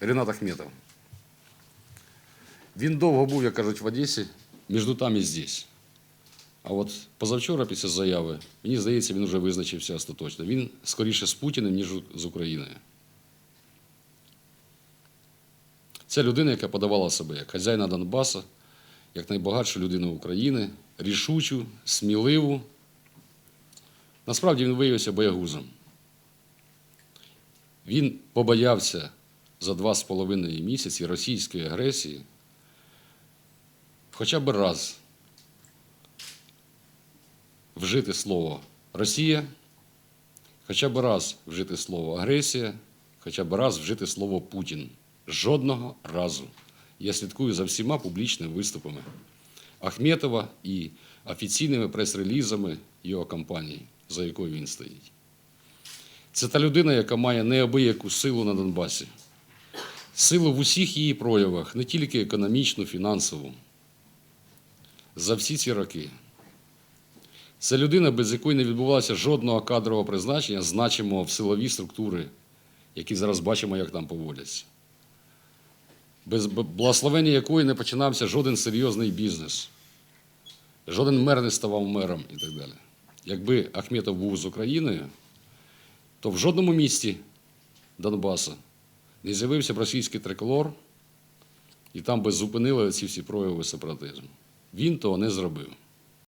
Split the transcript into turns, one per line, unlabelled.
Ренат Ахметов. Він довго був, як кажуть, в Одесі, між там і здесь. А от позавчора, після заяви, мені здається, він вже визначився остаточно. Він скоріше з Путіним, ніж з Україною. Це людина, яка подавала себе як хазяїна Донбаса, як найбагатшу людину України, рішучу, сміливу. Насправді він виявився боягузом. Він побоявся за два з половиною місяці російської агресії хоча б раз вжити слово Росія, хоча б раз вжити слово агресія, хоча б раз вжити слово Путін. Жодного разу. Я слідкую за всіма публічними виступами Ахметова і офіційними прес-релізами його кампанії, за якою він стоїть. Це та людина, яка має неабияку силу на Донбасі. Силу в усіх її проявах, не тільки економічну, фінансову. За всі ці роки. Це людина, без якої не відбувалося жодного кадрового призначення, значимого в силові структури, які зараз бачимо, як там поводяться. Без благословення якої не починався жоден серйозний бізнес. Жоден мер не ставав мером і так далі. Якби Ахметов був з Україною, то в жодному місті Донбасу не з'явився б російський триколор, і там би зупинили ці всі прояви сепаратизму. Він того не зробив.